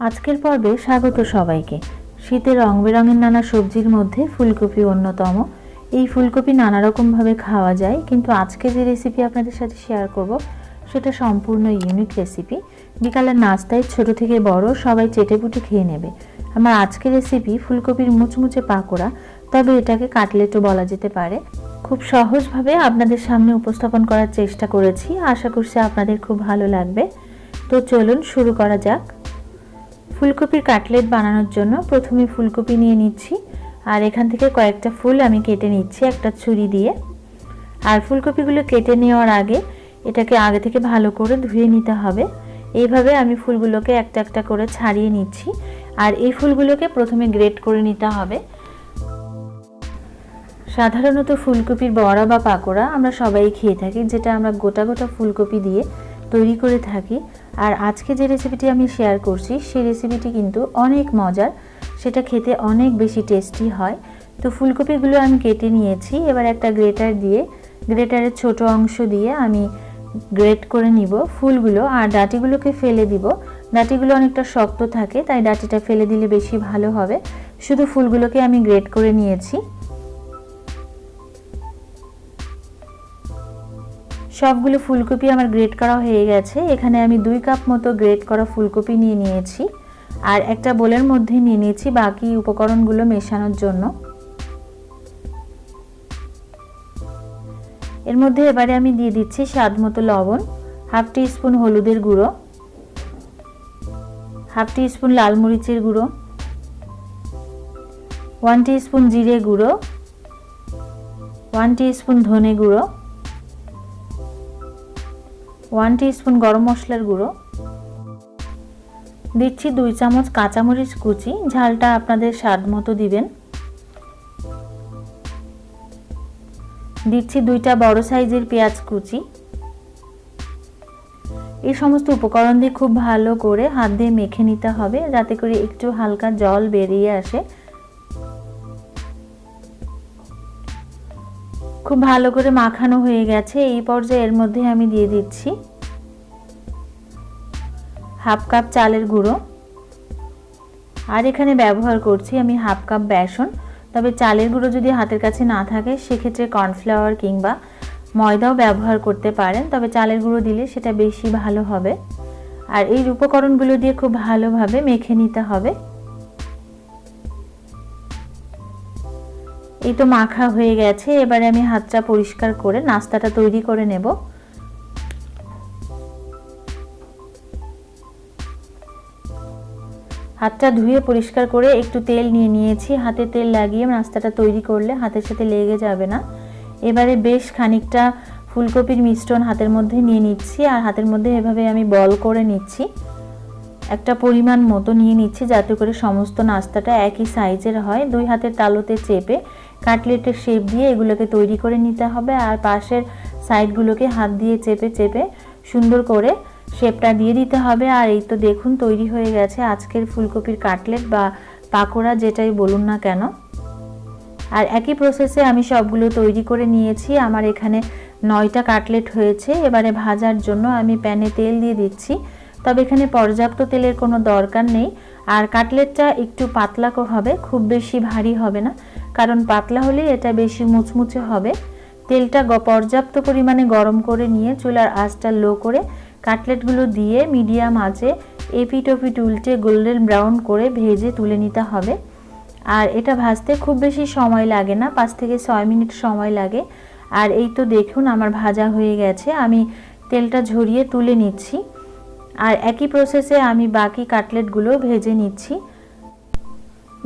আজকের পর্বে স্বাগত সবাইকে। শীতে রং বেরঙের নানা সবজির মধ্যে ফুলকপি অন্যতম। এই ফুলকপি নানা রকমভাবে খাওয়া যায়, কিন্তু আজকে যে রেসিপি আপনাদের সাথে শেয়ার করব, সেটা সম্পূর্ণ ইউনিক রেসিপি বিকালের নাস্তায় ছোট থেকে বড় সবাই চেটেপুটে খেয়ে নেবে। আমার আজকের রেসিপি ফুলকপির মুচমুচে পাকোড়া, তবে এটাকে কাটলেটও বলা যেতে পারে। খুব সহজভাবে আপনাদের সামনে উপস্থাপন করার চেষ্টা করেছি। আশা করছি আপনাদের খুব ভালো লাগবে। তো চলুন শুরু করা যাক। ফুলকপির কাটলেট বানানোর জন্য প্রথমে ফুলকপি নিয়ে নিচ্ছি। আর এখান থেকে কয়েকটা ফুল আমি কেটে নিচ্ছি, একটা ছুরি দিয়ে। আর ফুলকপিগুলো কেটে নেওয়ার আগে এটাকে আগে থেকে ভালো করে ধুয়ে নিতে হবে। এইভাবে আমি ফুলগুলোকে একটা একটা করে ছাড়িয়ে নিচ্ছি। আর এই ফুলগুলোকে প্রথমে গ্রেট করে নিতে হবে। সাধারণত ফুলকপির বড়া বা পাকোড়া আমরা সবাই খেয়ে থাকি, যেটা আমরা গোটা গোটা ফুলকপি দিয়ে তৈরি করে থাকি। আর আজকে যে রেসিপিটি আমি শেয়ার করছি, সেই রেসিপিটি কিন্তু অনেক মজার। সেটা খেতে অনেক বেশি টেস্টি হয়। তো ফুলকপিগুলো আমি কেটে নিয়েছি। এবার একটা গ্রেটার দিয়ে, গ্রেটারের ছোট অংশ দিয়ে আমি গ্রেট করে নিব ফুলগুলো। আর ডাটিগুলোকে ফেলে দিব। ডাটিগুলো অনেকটা শক্ত থাকে, তাই ডাটিটা ফেলে দিলে বেশি ভালো হবে। শুধু ফুলগুলোকে আমি গ্রেট করে নিয়েছি। সবগুলো ফুলকপি আমার গ্রেট করা হয়ে গেছে। এখানে আমি দুই কাপ মতো গ্রেট করা ফুলকপি নিয়ে নিয়েছি। আর একটা বোলের মধ্যে নিয়ে নিয়েছি বাকি উপকরণগুলো মেশানোর জন্য। এর মধ্যে এবারে আমি দিয়ে দিচ্ছি স্বাদ মতো লবণ, হাফ টি স্পুন হলুদের গুঁড়ো, হাফ টি স্পুন লাল মরিচের গুঁড়ো, ওয়ান টি স্পুন জিরে গুঁড়ো, ওয়ান টি স্পুন ধনে গুঁড়ো ওয়ান স্পুন গরম মশলার গুঁড়ো। দিচ্ছি দুই চামচ কাঁচামরিচ কুচি, ঝালটা আপনাদের স্বাদ মতো দিবেন। দিচ্ছি দুইটা বড় সাইজের পেঁয়াজ কুচি। এই সমস্ত উপকরণ দিয়ে খুব ভালো করে হাত দিয়ে মেখে নিতে হবে, যাতে করে একটু হালকা জল বেরিয়ে আসে। খুব ভালো করে মাখানো হয়ে গেছে, এই পর্যায়ে এর মধ্যে আমি দিয়ে দিচ্ছি হাফ কাপ চালের গুঁড়ো। আর এখানে ব্যবহার করছি আমি হাফ কাপ বেসন, তবে চালের গুঁড়ো যদি হাতের কাছে না থাকে, সেক্ষেত্রে কর্নফ্লাওয়ার কিংবা ময়দাও ব্যবহার করতে পারেন, তবে চালের গুঁড়ো দিলে সেটা বেশি ভালো হবে। আর এই উপকরণগুলো দিয়ে খুব ভালোভাবে মেখে নিতে হবে। এই তো মাখা হয়ে গেছে, এবারে আমি হাতটা পরিষ্কার করে নাস্তাটা তৈরি করে নেব। হাতটা ধুয়ে পরিষ্কার করে একটু তেল নিয়ে নিয়েছি, হাতে তেল লাগিয়ে নাস্তাটা তৈরি করলে হাতের সাথে লেগে যাবে না। এবারে বেশ খানিকটা ফুলকপির মিশ্রণ হাতের মধ্যে নিয়ে নিচ্ছি আর হাতের মধ্যে এভাবে আমি বল করে নিচ্ছি। একটা পরিমাণ মতো নিয়ে নিচ্ছি যাতে করে সমস্ত নাস্তাটা একই সাইজের হয়। দুই হাতের তালুতে চেপে কাটলেটের শেপ দিয়ে এগুলোকে তৈরি করে নিতে হবে আর পাশের সাইডগুলোকে হাত দিয়ে চেপে চেপে সুন্দর করে শেপটা দিয়ে দিতে হবে। আর এই তো দেখুন তৈরি হয়ে গেছে আজকের ফুলকপির কাটলেট বা পাকোড়া যেটাই বলুন না কেন। আর একই প্রসেসে আমি সবগুলো তৈরি করে নিয়েছি। আমার এখানে নয়টা কাটলেট হয়েছে। এবারে ভাজার জন্য আমি প্যানে তেল দিয়ে দিচ্ছি। তবে এখানে পর্যাপ্ত তেলের কোনো দরকার নেই। আর কাটলেটটা একটু পাতলা হবে, খুব বেশি ভারী হবে না। কারণ পাতলা হলে এটা বেশি মুচমুচে হবে। তেলটা পর্যাপ্ত পরিমাণে গরম করে নিয়ে চুলার আঁচটা লো করে কাটলেটগুলো দিয়ে মিডিয়াম আঁচে এপিট ওপিট উল্টে গোল্ডেন ব্রাউন করে ভেজে তুলে নিতে হবে। আর এটা ভাজতে খুব বেশি সময় লাগে না, পাঁচ থেকে ছয় মিনিট সময় লাগে। আর এই তো দেখুন আমার ভাজা হয়ে গেছে, আমি তেলটা ঝরিয়ে তুলে নিচ্ছি। আর একই প্রসেসে আমি বাকি কাটলেটগুলো ভেজে নিচ্ছি।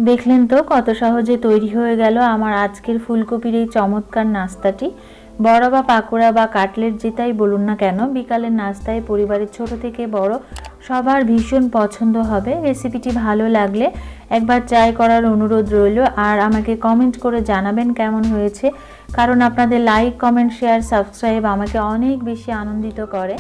দেখলেন তো কত সহজে তৈরি হয়ে গেল আমার আজকের ফুলকপির এই চমৎকার নাস্তাটি। বড় বা পাকোড়া বা কাটলেট যেটাই বলুন না কেন, বিকালের নাস্তায় পরিবারের ছোট থেকে বড় সবার ভীষণ পছন্দ হবে। রেসিপিটি ভালো লাগলে একবার ট্রাই করার অনুরোধ রইল আর আমাকে কমেন্ট করে জানাবেন কেমন হয়েছে। কারণ আপনাদের লাইক কমেন্ট শেয়ার সাবস্ক্রাইব আমাকে অনেক বেশি আনন্দিত করে।